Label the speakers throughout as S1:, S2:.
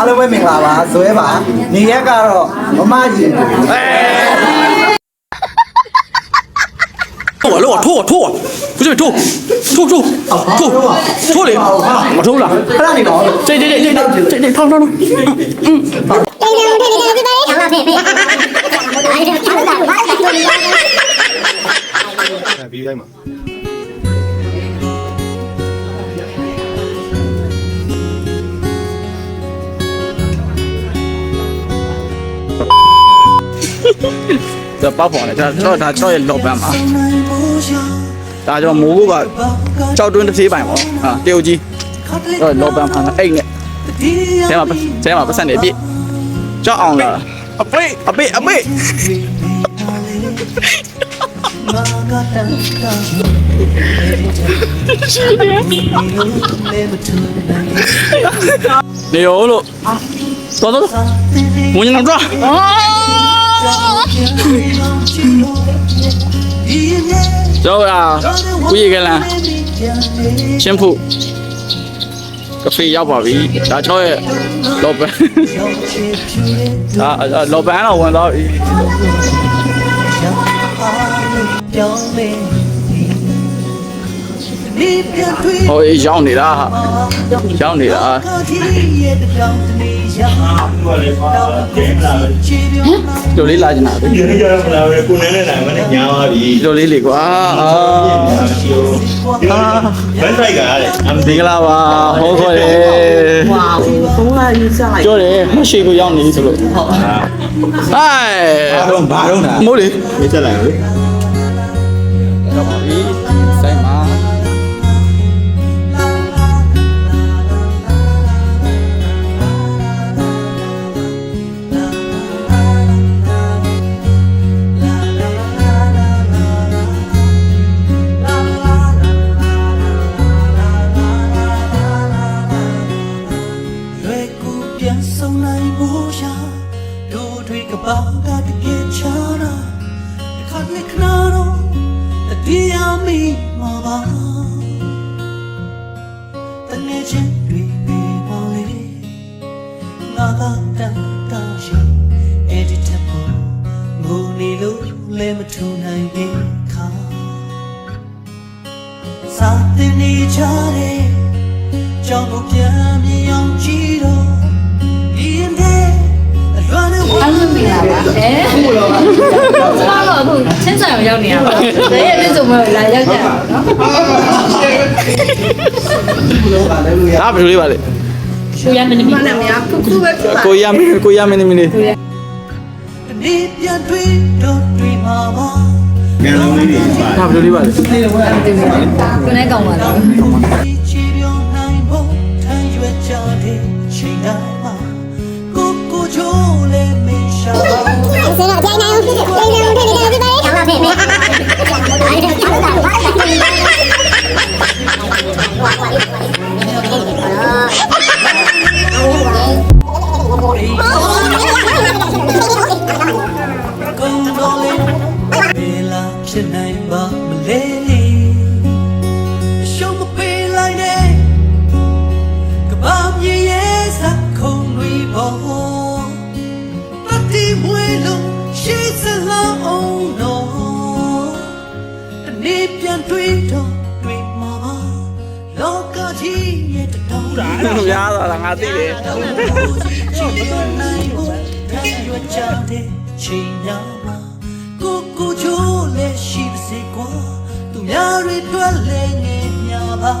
S1: အားလုံးပဲမင်္ဂလာပါဇွဲပါနေရက်ကတော့မမကြီး
S2: 拖了，拖拖，不是拖，拖拖拖拖你，我拖了。
S1: ခဏနေတော့
S2: 这这这这这这烫烫烫。
S3: ပြီးတိုင်းမှာ
S2: 这八宝呢，这这他这也老板嘛，大家蘑菇吧，照蹲的谁板哦啊，第二季，这老板盘哎呢，先把先把不三点币，这昂了，啊背啊背啊背。牛了， ကျော်လာကိုကြီးကလန်ချင်းဖို့ကဖေရောက်ပါပြီဒါကျွန်တော်ရဲ့လော်ပန်ဒါလော်ပန်တော့ဝင်သွားပြီဟိုရောက်နေတာရောက်နေတာ တို့လေးလာကြနာပဲ
S3: ဒီနေ့ကျတော့မလာပဲကိုနန်းနဲ့နိုင်မနဲ့ညာပါပြီ
S2: တို့လေးလေကွာအာ
S3: ဘန်ဆိုင်ကရတယ်အမ်
S2: ဒီကလာပါဟောခေါ်တယ်ဝါဘုံလာရေးစားလိုက်ပြောတယ်မရှိကိုရောက်နေဆိုလို့ဟိုင်
S1: ဘာတော့ဘာတော့နာ
S2: မိုးလေ
S3: မေးချက်လိုက်လေ
S2: ရောက်ပါပြီ
S4: ကဘာကတကယ်ချာတာတစ်ခါတလေခဏတော့တတိယမိမှာပါတငယ်ချင်းတွေပဲပေါ်လေငါကတန်တာရှိအဲ့ဒီတက်ဖို့ငိုနေလို့လည်းမထူနိုင်ဘူးခါစာတင်နေကြတယ်ကြောင့်ကိုပြန် လုံး
S5: ပြီလားဗျအဲဟုတ်လို့ပါတော့အခုချင်းဆိုင်ကိုရောက်နေရပါတည်းရဲ့ပြည့်စုံမလာရောက်ကြနော်
S2: ဒါဘယ်လိုလေးပါလဲ
S5: ကိုရမင်းမီနဲ့မရခုခုပဲ
S2: ကိုရမင်းကိုရမင်းနေမင်းနေ
S4: ဒီပြန်တွေ့တော့တွေ့မှာပါ
S3: ငန်းလုံးလေးတွေပါ
S2: ဒါဘယ်လိုလေးပါလဲ
S5: ကိုနဲ့ကောင်းပါလား
S4: 我们是祖国的花朵阳光下尽情唱着
S6: 歌 တွေ့တော့တွေ့
S4: မှာပါလောကကြီးရဲ့တောင်းတာရတာ
S2: လားငါသိတယ်
S4: ချိန်ညာမှာကိုကိုချိုးလဲရှိပါစေကွာသူများတွေတွေ့လဲငယ်ညာပါ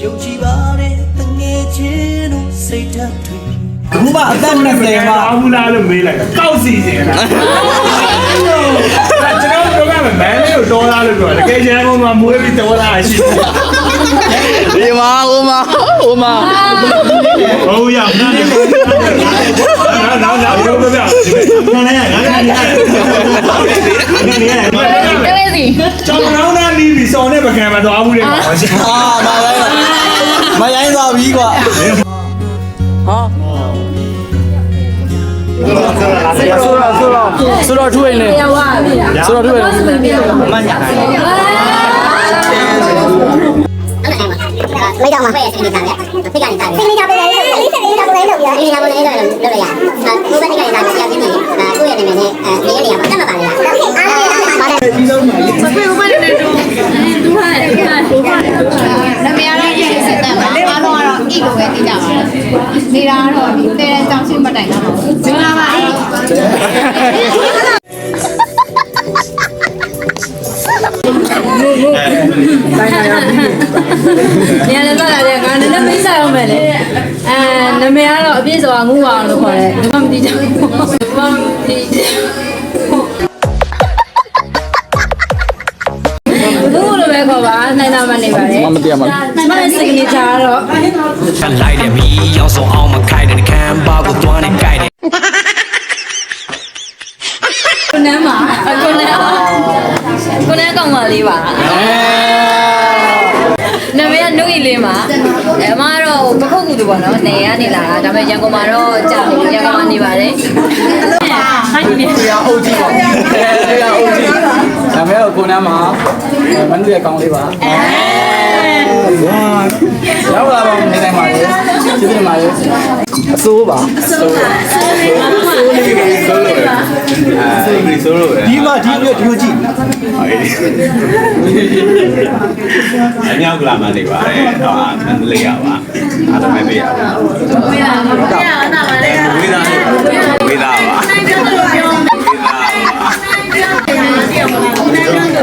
S4: ယုံကြည်ပါတဲ့တငယ်ချင်းတို့စိတ်ဓာတ်တွေ
S1: အခုမှအသက်20မှာ
S7: အာဘူးလားလို့မေးလိုက်ကောက်စီစင်လားဒါကျွန်တော် တို့ကမမန်းလေးကိုတော်လားလို့ပြောတယ်တကယ်ကျန်ကုန်မှာမွေးပြီးတော်လားရှိတယ်
S2: ဒီမှာဟိုမှာဟိုမှာ
S7: ဟုတ်ရနားနေနားနားနားဘယ်လိုပြောပြ
S3: ငန်းနဲ့ငန်းနဲ့ငန်းနဲ့ငန်းနဲ့
S5: တလေးစီ
S7: ကျောင်းနောင်းနားလီပြီးစော်နဲ့ပကံမှာသွားဘူးလေပါရှိ
S1: အာမရိုင်းမရိုင်းသွားပြီကွာ
S3: ဆို
S2: တော့ဆိုတော့ဆိုတော့ထူ
S5: အိမ်လေ
S2: ဆိုတော့ထူအိ
S1: မ်လေမညာတာမိ
S6: တ်တော်မှာဖိတ်ရစနေကြတယ်ဖိတ်ကနေကြတယ်ဖိတ်နေကြတယ်ဖိတ်နေကြတယ်ဖိတ်
S5: နေကြတယ်ဖိတ်နေကြတယ် နေရာလ
S8: ည်းသွားလာတဲ့ကနည်းနည်းမိတ်ဆက်အောင်မယ်လေအဲနမေကတော့အပြည့်စုံအောင်ငူအောင်လို့ခေါ်တယ်ဘာမှမသိကြဘူးဘာမှမသိကြဘူးဘူးလိုပဲခေါ်ပါနိုင်တာမှနေပါတယ်
S2: မမတရားမှာ
S8: မမစိတ်နေကြတော့
S4: လိုက်တယ်မီရောက်ဆုံးအောင်မခိုက်တဲ့ကံပါ
S8: ကိုသွားနေကြိုက်တယ် ကိုနန်းကောင်းပါလေးပါနာမည်ကနုတ်ရီလေးပါအဲအမကတော့ပခုတ်ကူတူပေါ့နော်နေရနေလာတာဒါပေမဲ့ရန်ကုန်မှာတော့ကြာနေရန်ကုန်မှာနေပါတယ်ဟိုင်းနေ
S2: တရားအုပ်ကြီးပါတရားအုပ်ကြီးဒါမဲ့ကိုနမ်းမှာမန္တလေးကောင်းလေးပါ ဝါရောက်လာပါနေတိုင်းပါလေကျေးဇူးတင်ပါတယ်အစိုးပါအစိုးပါ
S3: ဆိုးလို့ပဲဆိုးလို့ပဲ
S1: ဒီမှာဒီပြဒီလိုကြည့်
S3: အမြောက်ကလာမှနေပါတယ်ဟောမန္တလေးရပါအားလုံးပဲပြရပါဝေးသားဝေးသားဝေးသားပါ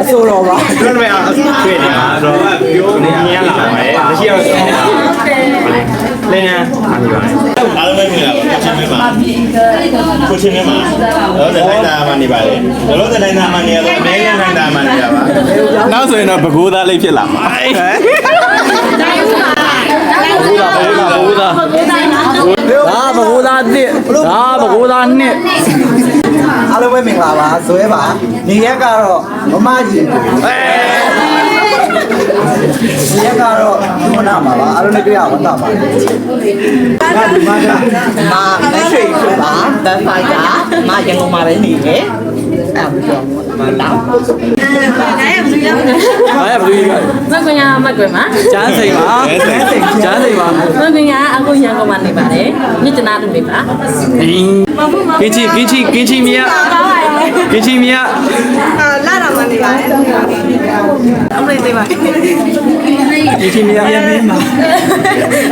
S1: အစိုးတော်ပါ
S3: တို့လည်းအဆူပြေနေတာတော့ပြောနေရလာပါ မယ်မရှိတော့လင်းနေအားလုံးပဲမြင်လာပါချင်းမဲပါကိုချင်းမဲပါတော့တိုင်းသားမှနေပါလေတော့တိုင်းသားမှနေရတော့အမဲတိုင်းသားမှနေရပါနောက်ဆိုရင်တော့ဘကိုးသားလေးဖြစ်လာမှာ
S2: ဘူးသားဘူးသားဘူးသားဒါဘကိုးသားနှစ်ဒါဘကိုးသားနှစ်
S1: အားလုံးပဲမင်္ဂလာပါဇွဲပါနေရက်ကတော့မမကြီးနေ ရက်ကတော့မနာပါပါအားလုံးလည်းတွေ့ရဝတ်တာပါဒါဒီ မှာက
S9: မာလက်ရွှေဆိုပါတန်ဖိုင်ကမာရန်ကုန်မှာပဲနေတယ်အဲ့ဒါပြောတော့
S2: ဒါရဘလူးကြီးပါ
S8: မကွညာမကွယ်မှာ
S2: ကျန်းစိန်ပါကျန်းစိန်ကျန်းစိန်ပါ
S8: မကွညာအခုရန်ကုန်မှာနေပါတယ်မြစ်တနာတူနေပါ
S2: ကင်းချီကင်းချီကင်းချီမြတ်ကင်းချီမြတ်
S9: လာတော့မနေပါနဲ့အမေသေးပါ
S2: ကင်းချီမြတ်မြတ်မင်းပါ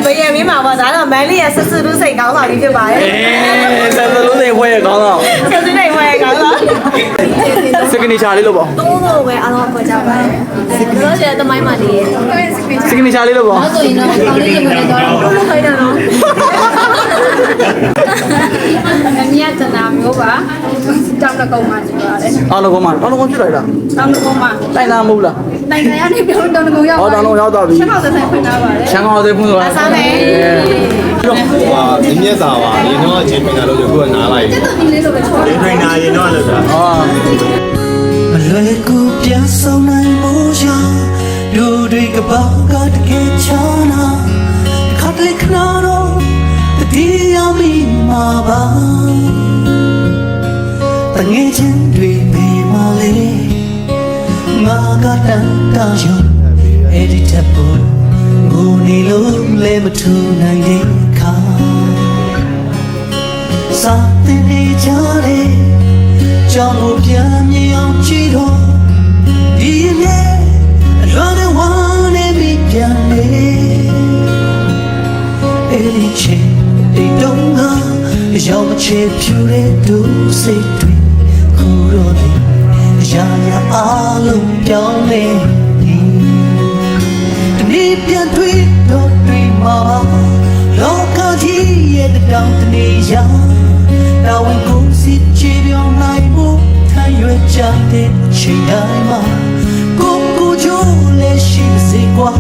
S9: ဘယ်ရမင်းမှာပါဒါတော့မန်လေးရဲ့ဆဆလူးစိတ်ကောင်းဆောင်ကြီးဖြစ်ပါတယ်
S2: အေးသက်သလုံးတွေခွဲရကောင်းတော့
S9: ဆဆလေးဝယ်ကောင်းဆောင်
S2: စကနီချာလေးလို့ပေါ့
S9: သုံးလို့ပဲအားလုံးပေါ်ကြပါတယ်တို့ရဲ့တမိုင်းမှာနေရဲ့
S2: စကနီချာလေးလို့ပေါ့
S5: ဆိုရင်တော့ကောင်းလေးတွေဝင်တော့
S9: လို့ခိုင်းတယ်နော်
S5: အမြတ်တနာမျိုးပါတောင်းတကုံမှရှိပါတယ်
S2: အော်တော့ကောင်းမအော်တော့ကောင်းဖြစ်လိုက်တာ
S5: တောင်းတကုံမှ
S2: တိုင်လာမဟုတ်လား
S5: နိုင်ငံရနေပြောတောင်းတကုံရောက်
S2: အော်တောင်တော့ရောက်သွားပြီ
S5: ချက်တော့ဆိုင်ဖွင့်ထားပါတယ်
S2: ချမ်းကောင်းသေးဖုန်းဆိုတာ
S9: စားမယ်
S3: ဟာဒီမြက်စာပါရင်တော့အချင်းပင်လာလို့ခုကနားလိုက်
S5: ဒီလေးလိုပဲချော
S3: ဒီထိုင်နာရင်တော့လို့ဆိုတာ
S2: အော်
S4: မလွယ်ကူပြန်ဆောင်နိုင်မှုရာလူတွေကဘာကတကယ်ချာနာခတ်လက်ခနာတော့တတိယ မိမှာပါတငယ်ချင်းတွေမိမလေးငါကတန်တာယုံအဲ့ဒီတပ်ဖို့ငိုနေလို့လဲမထူနိုင်တဲ့ခါစာတင်နေကြတယ်ကြောင့်ကိုပြန်မြင်အောင်ကြည့် ရောက်မချေဖြူတဲ့ဒုစိတ်တွေခုတော့ဒီရာရာအလုံးပြောင်းနေဒီဒီနေ့ပြန်တွေ့တော့တွေ့မှာလောကကြီးရဲ့တောင်တနေရာတော်ဝင်ကိုစစ်ချေပြောင်းနိုင်မှုထမ်းရွက်ကြတဲ့အချိန်တိုင်းမှာကိုကိုချိုးလည်းရှိစေကွာ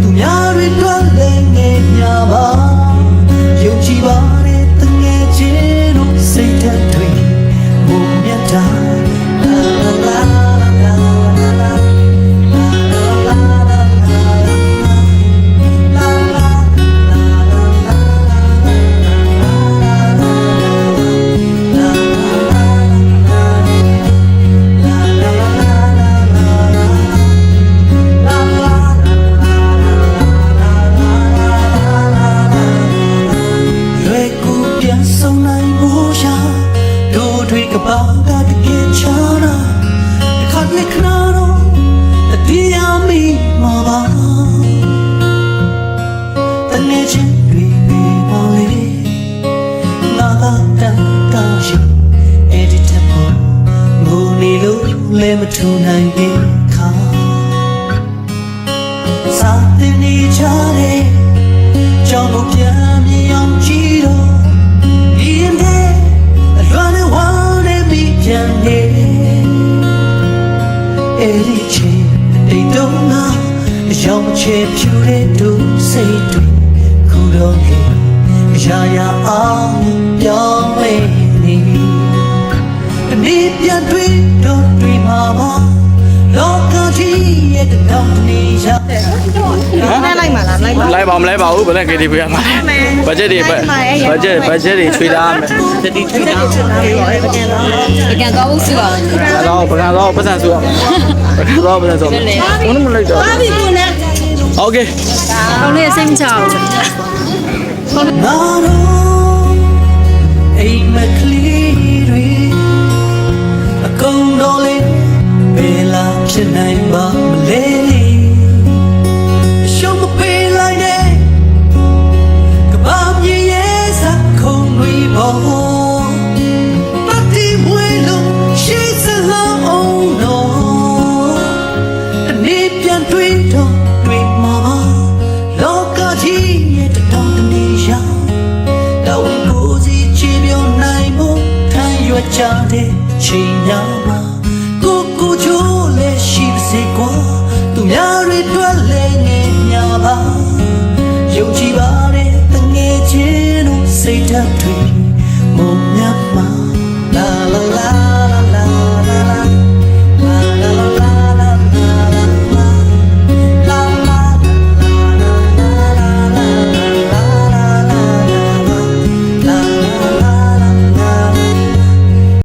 S4: သူများတွေတွေ့လည်းငယ်ညာပါ ကဘာကတကယ်ချာနာခတ်နေခနာတော့အတရားမီမှာပါတနေ့ချင်းတွေပြေပေါ်လေငါကတန်တာရှိ editable ငိုနေလို့လဲမထူနိုင်လေခါစာတင်နေကြတယ်ကြောင်ကိုပြန်မြင်အောင်ကြည့်တော့ အဲ့ဒီချိန်တိတ်တော့ငါအယောင်ချေဖြူတဲ့ဒုစိတ်တွေခုတော့လေရာရာအောင်ပြောင်းလဲနေတနေ့ပြန်တွေ့တော့တွေ့မှာပါလောက လိုက်
S9: လိုက်မှာလားလိုက်ပါ
S2: လိုက်ပါမလိုက်ပါဘူးဘယ်နဲ့ KTV ရမှာလဲဘတ်ဂျက်တွေဘတ်ဂျက်ဘတ်ဂျက်တွေချွေးသားမယ်
S9: တတိချွေးသားပကံတော့
S5: ဘူးစုပါမယ်
S2: ပကံတော့ပကံတော့ပတ်စံစုပါမယ်ပကံတော့ပတ်စံစုပါမယ်ဘုန်းမလိုက်တော့
S9: ဘာဖြစ်
S2: ကုန်လဲ Okay
S5: ဘုန်းလေးစိတ်မချအော
S4: င်အိမ်မကလေးတွေအကုန်တော်လေးဘယ်လာဖြစ်နိုင်ပါ မ